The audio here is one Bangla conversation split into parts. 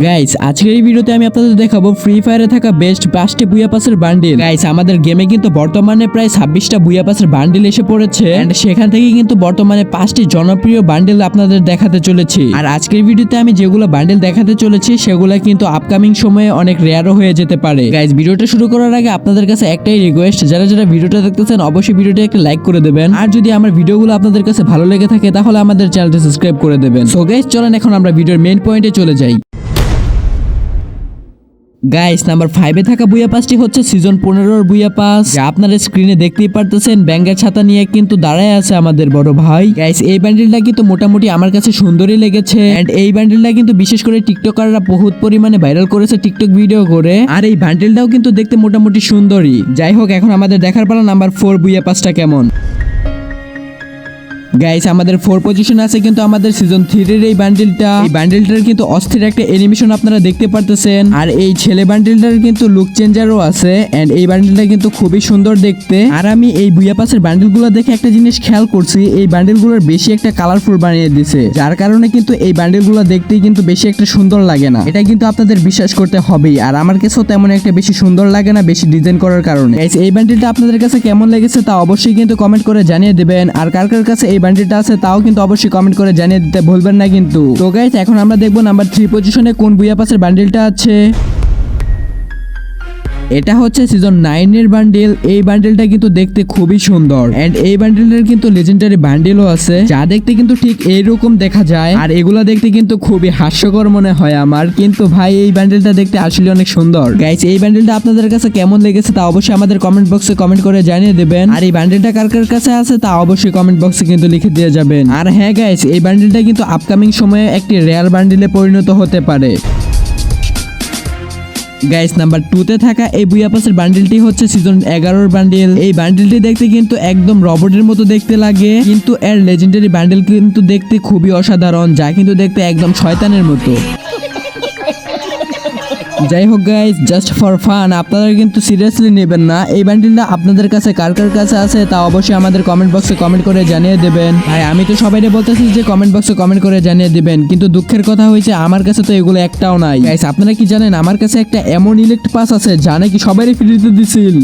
গাইস আজকের এই ভিডিওতে আমি আপনাদের দেখাবো ফ্রি ফায়ারে থাকা বেস্ট পাঁচটি বুয়া পাসের বান্ডিল গাইস আমাদের গেমে কিন্তু বর্তমানে প্রায় ছাব্বিশটা বুয়া পাসের বান্ডিল এসে পড়েছে। And সেখান থেকে কিন্তু বর্তমানে পাঁচটি জনপ্রিয় বান্ডিল আপনাদের দেখাতে চলেছি। আর আজকের ভিডিওতে আমি যেগুলো বান্ডিল দেখাতে চলেছি, সেগুলো কিন্তু আপকামিং সময়ে অনেক রেয়ারও হয়ে যেতে পারে। গাইস ভিডিওটা শুরু করার আগে আপনাদের কাছে একটাই রিকোয়েস্ট যারা যারা ভিডিওটা দেখতেছেন, অবশ্যই ভিডিওটা একটা লাইক করে দেবেন। আর যদি আমার ভিডিওগুলো আপনাদের কাছে ভালো লেগে থাকে, তাহলে আমাদের চ্যানেলটা সাবস্ক্রাইব করে দেবেন। সো গাইস চলেন এখন আমরা ভিডিওর মেইন পয়েন্টে চলে যাই। গাইস নাম্বার ফাইভে থাকা বুয়া পাসটি হচ্ছে সিজন পনেরোর বুয়া পাস আপনারা স্ক্রিনে দেখতেই পারতেছেন ব্যাঙ্গের ছাতা নিয়ে কিন্তু দাঁড়ায় আছে আমাদের বড় ভাই। গাইস এই ব্যান্ডেলটা কিন্তু মোটামুটি আমার কাছে সুন্দরই লেগেছে। এন্ড এই ব্যান্ডেলটা কিন্তু বিশেষ করে টিকটকাররা বহুত পরিমাণে ভাইরাল করেছে টিকটক ভিডিও করে। আর এই ব্যান্ডেলটাও কিন্তু দেখতে মোটামুটি সুন্দরই। যাই হোক, এখন আমাদের দেখার পালা নাম্বার ফোর বুয়া পাসটা কেমন? গাইস আমাদের ফোর পজিশন আছে কিন্তু আমাদের সিজন থ্রির এই বান্ডিলটা এই বান্ডিলটার কিন্তু অস্থির একটা এনিমেশন আপনারা দেখতে পারতেছেন। আর এই ছেলে বান্ডিলটার কিন্তু লুক চেঞ্জারও আছে এন্ড এই বান্ডিলটা কিন্তু খুবই সুন্দর দেখতে। আর আমি এই ভুইয়া পাসের বান্ডিলগুলো দেখে একটা জিনিস খেয়াল করছি, এই বান্ডিলগুলোর বেশি একটা কালারফুল বানিয়ে দিছে। যার কারণে কিন্তু এই বান্ডিলগুলো দেখতেই কিন্তু বেশি একটা সুন্দর লাগে না। এটা কিন্তু আপনাদের বিশ্বাস করতে হবেই, আর আমার কাছেও তেমন একটা বেশি সুন্দর লাগে না, বেশি ডিজাইন করার কারণে। এই বান্ডিলটা আপনাদের কাছে কেমন লেগেছে তা অবশ্যই কিন্তু কমেন্ট করে জানিয়ে দেবেন। আর কার কার কাছে এই বান্ডিলটা আছে, তাও কিন্তু অবশ্যই কমেন্ট করে জানিয়ে দিতে ভুলবেন না কিন্তু। তো গাইস এখন আমরা দেখব নাম্বার থ্রি পজিশনে কোন বুয়া পাসের বান্ডিলটা আছে। এটা হচ্ছে সিজন নাইন এর বান্ডিল এই বান্ডিলটা কিন্তু দেখতে খুবই সুন্দর। এন্ড এই বান্ডিলের কিন্তু লেজেন্ডারি বান্ডিলও আছে। যা দেখতে কিন্তু ঠিক এইরকম দেখা যায়। আর এগুলা দেখতে কিন্তু খুবই হাস্যকর মনে হয় আমার। কিন্তু ভাই, এই বান্ডিলটা দেখতে আসলে অনেক সুন্দর। গাইস এই বান্ডিলটা আপনাদের কাছে কেমন লেগেছে তা অবশ্যই আমাদের কমেন্ট বক্সে কমেন্ট করে জানিয়ে দেবেন। আর এই বান্ডিলটা কার কার কাছে আছে তা অবশ্যই কমেন্ট বক্সে কিন্তু লিখে দিয়ে যাবেন। আর হ্যাঁ গাইস এই বান্ডিলটা কিন্তু আপকামিং সময়ে একটি রেয়ার বান্ডিলে পরিণত হতে পারে। গাইস নাম্বার টু তে থাকা এই বুয়াপাসের বান্ডিলটি হচ্ছে সিজন এগারোর বান্ডিল এই বান্ডিলটি দেখতে কিন্তু একদম রবটের মতো দেখতে লাগে, কিন্তু এর লেজেন্ডারি বান্ডিল কিন্তু দেখতে খুবই অসাধারণ, যা কিন্তু দেখতে একদম শয়তানের মতো। যাই হোক গাইজ জাস্ট ফর ফান আপনারা কিন্তু সিরিয়াসলি নেবেন না। এই বান্ডিলটা আপনাদের কাছে কার কার কাছে আছে, তা অবশ্যই আমাদের কমেন্ট বক্সে কমেন্ট করে জানিয়ে দেবেন। আর আমি তো সবাই বলতেছি যে কমেন্ট বক্সে কমেন্ট করে জানিয়ে দেবেন, কিন্তু দুঃখের কথা হয়েছে আমার কাছে তো এগুলো একটাও নাই। গাইস আপনারা কি জানেন, আমার কাছে একটা এমন ইলেক্ট পাস আছে, যা নাকি সবারই ফ্রিতে দিছিল।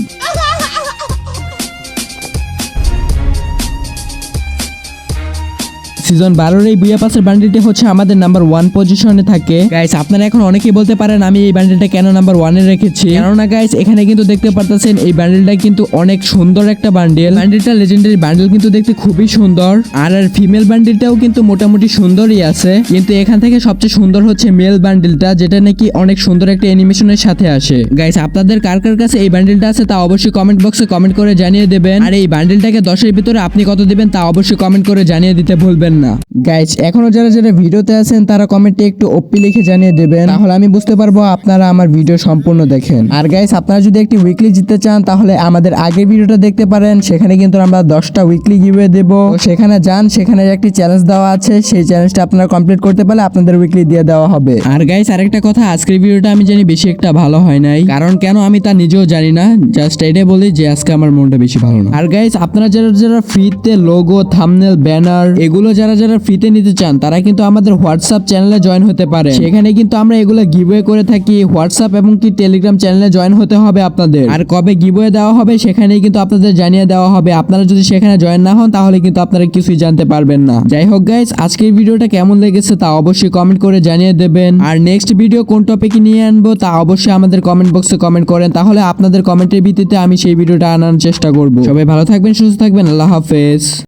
সিজন বারোর এই বুয়া পাসের বান্ডিলটি হচ্ছে আমাদের নাম্বার ওয়ান পজিশনে থাকে। গাইস আপনারা এখন অনেকেই বলতে পারেন, আমি এই বান্ডিলটা কেন নাম্বার ওয়ানে রেখেছি? কেননা গাইস এখানে কিন্তু দেখতে পারতেছেন, এই বান্ডিলটা কিন্তু অনেক সুন্দর একটা বান্ডিল। বান্ডিলটা লেজেন্ডারি বান্ডিল কিন্তু দেখতে খুবই সুন্দর। আর আর ফিমেল বান্ডিলটাও কিন্তু মোটামুটি সুন্দরই আছে। কিন্তু এখান থেকে সবচেয়ে সুন্দর হচ্ছে মেল বান্ডিলটা, যেটা নাকি অনেক সুন্দর একটা অ্যানিমেশনের সাথে আসে। গাইস আপনাদের কার কার কাছে এই বান্ডিলটা আছে তা অবশ্যই কমেন্ট বক্সে কমেন্ট করে জানিয়ে দেবেন। আর এই বান্ডিলটাকে দশের ভিতরে আপনি কত দিবেন তা অবশ্যই কমেন্ট করে জানিয়ে দিতে ভুলবেন না। গাইস এখনও যারা যারা ভিডিওতে আছেন, তারা কমেন্টে একটু ওপি লিখে জানিয়ে দেবেন। তাহলে আমি বুঝতে পারব আপনারা আমার ভিডিও সম্পূর্ণ দেখেন। আর গাইস আপনারা যদি একটি উইকলি জিততে চান, তাহলে আমাদের আগের ভিডিওটা দেখতে পারেন। সেখানে কিন্তু আমরা দশটা উইকলি গিভে দেব। সেখানে যান, সেখানে একটি চ্যালেঞ্জ দেওয়া আছে। সেই চ্যালেঞ্জটা আপনারা কমপ্লিট করতে পারলে আপনাদের উইকলি দিয়ে দেওয়া হবে। আর গাইস আরেকটা কথা, আজকের ভিডিওটা আমি জানি বেশি একটা ভালো হয় নাই। কারণ কেন আমি তা নিজেও জানি না। জাস্ট এটাই বলি যে, আজকে আমার মনটা বেশি ভালো না। আর গাইস আপনারা যারা যারা ফ্রিতে লোগো থামনেল ব্যানার এগুলো যারা যারা যারা ফ্রিতে নিতে চান, তারা কিন্তু আমাদের হোয়াটসঅ্যাপ চ্যানেলে জয়েন হতে পারে সেখানে কিন্তু আমরা এগুলো গিভওয়ে করে থাকি। হোয়াটসঅ্যাপ এবং কি টেলিগ্রাম চ্যানেলে জয়েন হতে হবে আপনাদের। আর কবে গিভওয়ে দেওয়া হবে সেখানে কিন্তু আপনাদের জানিয়ে দেওয়া হবে। আপনারা যদি সেখানে জয়েন না হন, তাহলে কিন্তু আপনারা কিছুই জানতে পারবেন না। যাই হোক গাইস আজকের ভিডিওটা কেমন লেগেছে তা অবশ্যই কমেন্ট করে জানিয়ে দেবেন। আর নেক্সট ভিডিও কোন টপিকে নিয়ে আনব, তা অবশ্যই আমাদের কমেন্ট বক্সে কমেন্ট করেন। তাহলে আপনাদের কমেন্টের ভিত্তিতে আমি সেই ভিডিওটা আনার চেষ্টা করব। সবাই ভালো থাকবেন, সুস্থ থাকবেন। আল্লাহ হাফেজ।